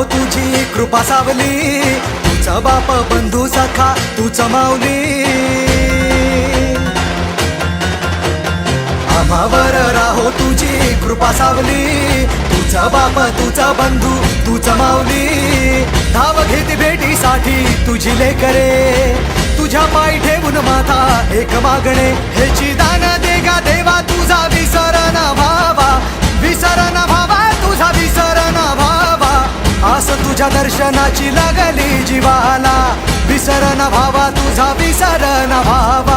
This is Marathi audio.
आम्हावर तुझी कृपा सावली. तुझा बाप बंधू सखा तूच माऊली. आम्हावर राहो तुझी कृपा सावली. तुझा बाप तुझा बंधू तुझा माऊली. धाव घेती भेटीसाठी तुझी लेकरे. तुझ्या पाय ठेवून माथा एक मागणे. हेची दान देगा देवा तुझा विसर तुझ्या दर्शनाची लागली जीवाला. विसरण भावा तुझा विसरण भावा